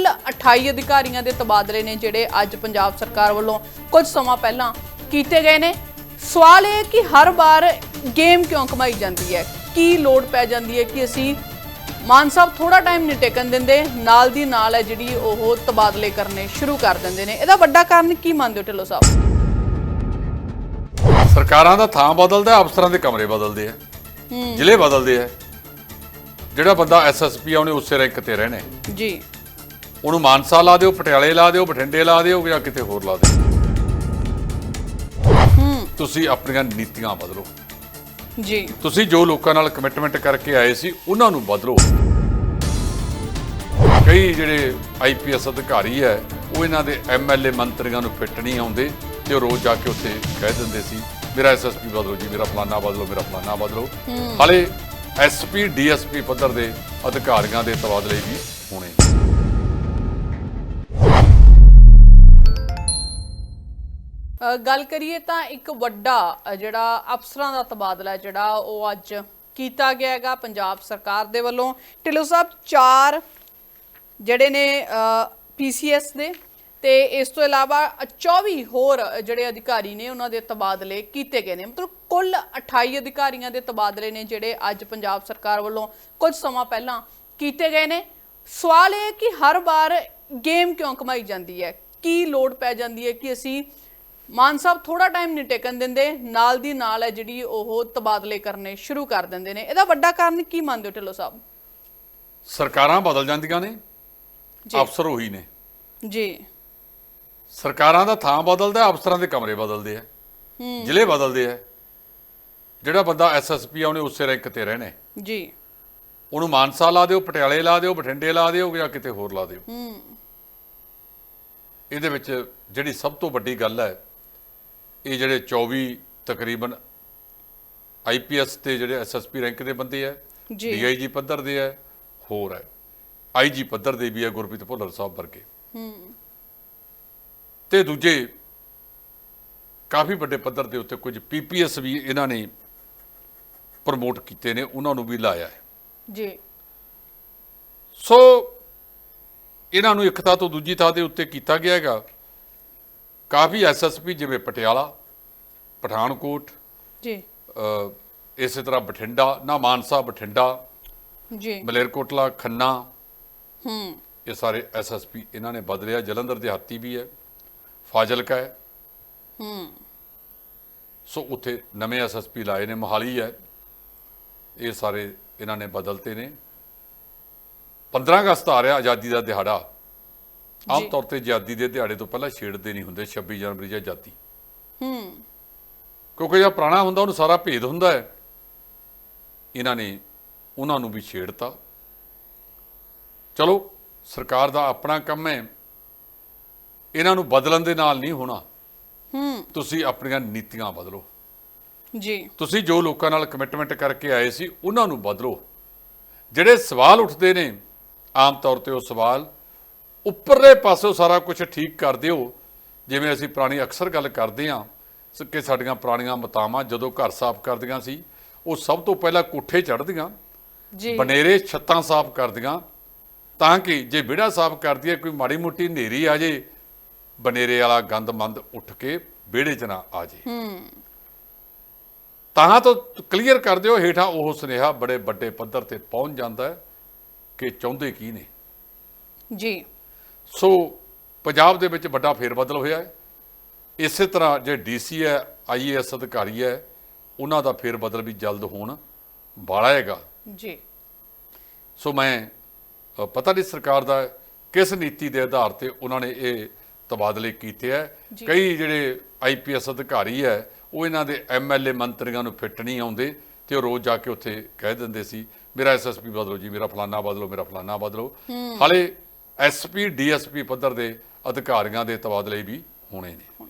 ਕੁੱਲ 28 ਅਧਿਕਾਰੀਆਂ ਦੇ ਤਬਾਦਲੇ ਨੇ ਜਿਹੜੇ ਅੱਜ ਪੰਜਾਬ ਸਰਕਾਰ ਵੱਲੋਂ ਕੁਝ ਸਮਾਂ ਪਹਿਲਾਂ ਕੀਤੇ ਗਏ ਨੇ। ਸਵਾਲ ਇਹ ਕਿ ਹਰ ਵਾਰ ਗੇਮ ਕਿਉਂ ਕਮਾਈ ਜਾਂਦੀ ਹੈ? ਕੀ ਲੋੜ ਪੈ ਜਾਂਦੀ ਹੈ ਕਿ ਅਸੀਂ ਮਾਨ ਸਾਹਿਬ ਥੋੜਾ ਟਾਈਮ ਨਹੀਂ ਟੇਕਣ ਦਿੰਦੇ ਨਾਲ ਦੀ ਨਾਲ ਹੈ ਜਿਹੜੀ ਉਹ ਤਬਾਦਲੇ ਕਰਨੇ ਸ਼ੁਰੂ ਕਰ ਦਿੰਦੇ ਨੇ। ਇਹਦਾ ਵੱਡਾ ਕਾਰਨ ਕੀ ਮੰਨਦੇ ਹੋ ਢਿੱਲੋਂ ਸਾਹਿਬ? ਸਰਕਾਰਾਂ ਦਾ ਥਾਂ ਬਦਲਦਾ ਅਫਸਰਾਂ ਦੇ ਕਮਰੇ ਬਦਲਦੇ ਆ। ਜ਼ਿਲ੍ਹੇ ਬਦਲਦੇ ਆ। ਜਿਹੜਾ ਬੰਦਾ ਐਸਐਸਪੀ ਆ ਉਹਨੇ ਉਸੇ ਰੈਂਕ ਤੇ ਰਹਿਣਾ ਜੀ। ਉਹਨੂੰ ਮਾਨਸਾ ਲਾ ਦਿਓ ਪਟਿਆਲੇ ਲਾ ਦਿਓ ਬਠਿੰਡੇ ਲਾ ਦਿਓ ਜਾਂ ਕਿਤੇ ਹੋਰ ਲਾ ਦਿਓ। ਤੁਸੀਂ ਆਪਣੀਆਂ ਨੀਤੀਆਂ ਬਦਲੋ। ਜੀ। ਤੁਸੀਂ ਜੋ ਲੋਕਾਂ ਨਾਲ ਕਮਿਟਮੈਂਟ ਕਰਕੇ ਆਏ ਸੀ ਉਹਨਾਂ ਨੂੰ ਬਦਲੋ। ਕਈ ਜਿਹੜੇ ਆਈਪੀਐਸ ਅਧਿਕਾਰੀ ਹੈ ਉਹ ਇਹਨਾਂ ਦੇ ਐਮਐਲਏ ਮੰਤਰੀਆਂ ਨੂੰ ਫਿੱਟ ਨਹੀਂ ਆਉਂਦੇ ਤੇ ਉਹ ਰੋਜ਼ ਜਾ ਕੇ ਉੱਥੇ ਕਹਿ ਦਿੰਦੇ ਸੀ ਮੇਰਾ ਐਸਐਸਪੀ ਬਦਲੋ ਜੀ ਮੇਰਾ ਫਲਾਨਾ ਬਦਲੋ ਮੇਰਾ ਫਲਾਨਾ ਬਦਲੋ। ਹਾਲੇ ਐਸਪੀ ਡੀਐਸਪੀ ਪੱਧਰ ਦੇ ਅਧਿਕਾਰੀਆਂ ਦੇ ਤਬਾਦਲੇ ਵੀ ਹੋਣੇ। ਗੱਲ ਕਰੀਏ ਤਾਂ ਇੱਕ ਵੱਡਾ ਜਿਹੜਾ ਅਫਸਰਾਂ ਦਾ ਤਬਾਦਲਾ ਜਿਹੜਾ ਉਹ ਅੱਜ ਕੀਤਾ ਗਿਆ ਹੈਗਾ ਪੰਜਾਬ ਸਰਕਾਰ ਦੇ ਵੱਲੋਂ। ਢਿੱਲੋਂ ਸਾਹਿਬ, ਚਾਰ ਜਿਹੜੇ ਨੇ ਪੀਸੀਐਸ ਦੇ ਤੇ ਇਸ ਤੋਂ ਇਲਾਵਾ 24 ਹੋਰ ਜਿਹੜੇ ਅਧਿਕਾਰੀ ਨੇ ਉਹਨਾਂ ਦੇ ਤਬਾਦਲੇ ਕੀਤੇ ਗਏ ਨੇ। ਮਤਲਬ ਕੁੱਲ 28 ਅਧਿਕਾਰੀਆਂ ਦੇ ਤਬਾਦਲੇ ਨੇ ਜਿਹੜੇ ਅੱਜ ਪੰਜਾਬ ਸਰਕਾਰ ਵੱਲੋਂ ਕੁਝ ਸਮਾਂ ਪਹਿਲਾਂ ਕੀਤੇ ਗਏ ਨੇ। ਸਵਾਲ ਇਹ ਕਿ ਹਰ ਵਾਰ ਗੇਮ ਕਿਉਂ ਕਮਾਈ ਜਾਂਦੀ ਹੈ? ਕੀ ਲੋੜ ਪੈ ਜਾਂਦੀ ਹੈ ਕਿ ਅਸੀਂ ਮਾਨ ਸਾਹਿਬ ਥੋੜਾ ਟਾਈਮ ਨਹੀਂ ਟੇਕਣ ਦਿੰਦੇ। ਨਾਲ ਦੀ ਨਾਲ ਹੈ ਜਿਹੜੀ ਉਹ ਤਬਾਦਲੇ ਕਰਨੇ ਸ਼ੁਰੂ ਕਰ ਦਿੰਦੇ ਨੇ। ਇਹਦਾ ਵੱਡਾ ਕਾਰਨ ਕੀ ਮੰਨਦੇ ਹੋ ਢਿੱਲੋਂ ਸਾਹਿਬ? ਸਰਕਾਰਾਂ ਬਦਲ ਜਾਂਦੀਆਂ ਨੇ। ਜੀ। ਅਫਸਰ ਉਹੀ ਨੇ। ਜੀ। ਸਰਕਾਰਾਂ ਦਾ ਥਾਂ ਬਦਲਦਾ ਅਫਸਰਾਂ ਦੇ ਕਮਰੇ ਬਦਲਦੇ ਆ। ਜ਼ਿਲ੍ਹੇ ਬਦਲਦੇ ਆ। ਜਿਹੜਾ ਬੰਦਾ ਐਸਐਸਪੀ ਆ ਉਹਨੇ ਉਸੇ ਰੈਂਕ ਤੇ ਰਹਿਣਾ। ਜੀ। ਉਹਨੂੰ ਮਾਨਸਾ ਲਾ ਦਿਓ ਪਟਿਆਲੇ ਲਾ ਦਿਓ ਬਠਿੰਡੇ ਲਾ ਦਿਓ ਜਾਂ ਕਿਤੇ ਹੋਰ ਲਾ ਦਿਓ। ਇਹਦੇ ਵਿੱਚ ਜਿਹੜੀ ਸਭ ਤੋਂ ਵੱਡੀ ਗੱਲ ਹੈ ਇਹ ਜਿਹੜੇ 24 ਤਕਰੀਬਨ ਆਈਪੀਐਸ ਤੇ ਜਿਹੜੇ ਐਸਐਸਪੀ ਰੈਂਕ ਦੇ ਬੰਦੇ ਆ। ਡੀਆਈਜੀ ਪੱਧਰ ਦੇ ਆ ਹੋਰ ਹੈ ਆਈਜੀ ਪੱਧਰ ਦੇ ਵੀ ਆ ਗੁਰਪ੍ਰੀਤ ਭੁੱਲਰ ਸਾਹਿਬ ਵਰਗੇ। ਤੇ ਦੂਜੇ ਕਾਫੀ ਵੱਡੇ ਪੱਧਰ ਦੇ ਉੱਤੇ ਕੁਝ ਪੀਪੀਐਸ ਵੀ ਇਹਨਾਂ ਨੇ ਪ੍ਰਮੋਟ ਕੀਤੇ ਨੇ ਉਹਨਾਂ ਨੂੰ ਵੀ ਲਾਇਆ ਹੈ। ਜੀ। ਸੋ ਇਹਨਾਂ ਨੂੰ ਇੱਕ ਥਾਂ ਤੋਂ ਦੂਜੀ ਥਾਂ ਦੇ ਉੱਤੇ ਕੀਤਾ ਗਿਆ ਹੈਗਾ। ਕਾਫੀ ਐਸਐਸਪੀ ਜਿਵੇਂ ਪਟਿਆਲਾ ਪਠਾਨਕੋਟ ਜੀ। ਇਸੇ ਤਰ੍ਹਾਂ ਬਠਿੰਡਾ ਨਾ ਮਾਨਸਾ ਬਠਿੰਡਾ ਜੀ। ਮਲੇਰਕੋਟਲਾ ਖੰਨਾ ਹੂੰ। ਇਹ ਸਾਰੇ ਐਸਐਸਪੀ ਇਹਨਾਂ ਨੇ ਬਦਲਿਆ। ਜਲੰਧਰ ਦੇ ਹਾਤੀ ਵੀ ਹੈ ਫਾਜ਼ਿਲਕਾ ਹੈ। ਹੂੰ। ਸੋ ਉੱਥੇ ਨਵੇਂ ਐਸਐਸਪੀ ਲਾਏ ਨੇ ਮੋਹਾਲੀ ਹੈ। ਇਹ ਸਾਰੇ ਇਹਨਾਂ ਨੇ ਬਦਲਤੇ ਨੇ। 15 ਅਗਸਤ ਆ ਰਿਹਾ ਆਜ਼ਾਦੀ ਦਾ ਦਿਹਾੜਾ। ਆਮ। ਤੌਰ ਤੇ ਆਜ਼ਾਦੀ ਦੇ ਦਿਹਾੜੇ ਤੋਂ ਪਹਿਲਾਂ ਛੇੜਦੇ ਨਹੀਂ ਹੁੰਦੇ 26 ਜਨਵਰੀ ਜਾਂ ਆਜ਼ਾਦੀ। ਹੂੰ। ਕਿਉਂਕਿ ਜਿਹੜਾ ਪੁਰਾਣਾ ਹੁੰਦਾ ਉਹਨੂੰ ਸਾਰਾ ਭੇਦ ਹੁੰਦਾ ਹੈ। ਇਹਨਾਂ ਨੇ ਉਹਨਾਂ ਨੂੰ ਵੀ ਛੇੜਤਾ। ਚਲੋ ਸਰਕਾਰ ਦਾ ਆਪਣਾ ਕੰਮ ਹੈ। ਇਹਨਾਂ ਨੂੰ ਬਦਲਣ ਦੇ ਨਾਲ ਨਹੀਂ ਹੋਣਾ। ਹੂੰ। ਤੁਸੀਂ ਆਪਣੀਆਂ ਨੀਤੀਆਂ ਬਦਲੋ। ਜੀ। ਤੁਸੀਂ ਜੋ ਲੋਕਾਂ ਨਾਲ ਕਮਿਟਮੈਂਟ ਕਰਕੇ ਆਏ ਸੀ ਉਹਨਾਂ ਨੂੰ ਬਦਲੋ। ਜਿਹੜੇ ਸਵਾਲ ਉੱਠਦੇ ਨੇ ਆਮ ਤੌਰ ਤੇ ਉਹ ਸਵਾਲ ਉੱਪਰਲੇ ਪਾਸੋਂ ਸਾਰਾ ਕੁਝ ਠੀਕ ਕਰ ਦਿਓ। ਜਿਵੇਂ ਅਸੀਂ ਪੁਰਾਣੀ ਅਕਸਰ ਗੱਲ ਕਰਦੇ ਸ- ਕਿ ਸਾਡੀਆਂ ਪੁਰਾਣੀਆਂ ਮਤਾਵਾਂ ਜਦੋਂ ਘਰ ਸਾਫ਼ ਕਰਦੀਆਂ ਸੀ ਉਹ ਸਭ ਤੋਂ ਪਹਿਲਾਂ ਕੋਠੇ ਚੜ੍ਹਦੀਆਂ ਜੀ। ਬਨੇਰੇ ਛੱਤਾਂ ਸਾਫ਼ ਕਰਦੀਆਂ ਤਾਂ ਕਿ ਜੇ ਵਿਹੜਾ ਸਾਫ਼ ਕਰਦੀ ਹੈ ਕੋਈ ਮਾੜੀ ਮੋਟੀ ਹਨੇਰੀ ਆ ਜੇ ਬਨੇਰੇ ਵਾਲਾ ਗੰਦ ਮੰਦ ਉੱਠ ਕੇ ਵਿਹੜੇ 'ਚ ਨਾ ਆ ਜੇ। ਤਾਂ ਤੋਂ ਕਲੀਅਰ ਕਰ ਦਿਓ ਹੇਠਾਂ ਉਹ ਸੁਨੇਹਾ ਬੜੇ ਵੱਡੇ ਪੱਧਰ ਤੇ ਪਹੁੰਚ ਜਾਂਦਾ ਹੈ ਕਿ ਚਾਹੁੰਦੇ ਕੀ ਨੇ। ਜੀ। ਸੋ ਪੰਜਾਬ ਦੇ ਵਿੱਚ ਵੱਡਾ ਫੇਰਬਦਲ ਹੋਇਆ ਹੈ। ਇਸੇ ਤਰ੍ਹਾਂ ਜੇ ਡੀਸੀ ਹੈ ਆਈਏਐਸ ਅਧਿਕਾਰੀ ਹੈ ਉਹਨਾਂ ਦਾ ਫੇਰਬਦਲ ਵੀ ਜਲਦ ਹੋਣ ਵਾਲਾ ਹੈਗਾ। ਜੀ। ਸੋ ਮੈਂ ਪਤਾ ਨਹੀਂ ਸਰਕਾਰ ਦਾ ਕਿਸ ਨੀਤੀ ਦੇ ਆਧਾਰ ਤੇ ਉਹਨਾਂ ਨੇ ਇਹ ਤਬਾਦਲੇ ਕੀਤੇ ਹੈ। ਕਈ ਜਿਹੜੇ ਆਈਪੀਐਸ ਅਧਿਕਾਰੀ ਹੈ ਉਹ ਇਹਨਾਂ ਦੇ ਐਮਐਲਏ ਮੰਤਰੀਆਂ ਨੂੰ ਫਿੱਟ ਨਹੀਂ ਆਉਂਦੇ ਤੇ ਉਹ ਰੋਜ਼ ਜਾ ਕੇ ਉੱਥੇ ਕਹਿ ਦਿੰਦੇ ਸੀ ਮੇਰਾ ਐਸਐਸਪੀ ਬਦਲੋ ਜੀ ਮੇਰਾ ਫਲਾਨਾ ਬਦਲੋ ਮੇਰਾ ਫਲਾਨਾ ਬਦਲੋ। ਹਾਲੇ ਐਸਪੀ ਡੀਐਸਪੀ ਪੱਧਰ ਦੇ ਅਧਿਕਾਰੀਆਂ ਦੇ ਤਬਾਦਲੇ ਵੀ ਹੋਣੇ ਨੇ।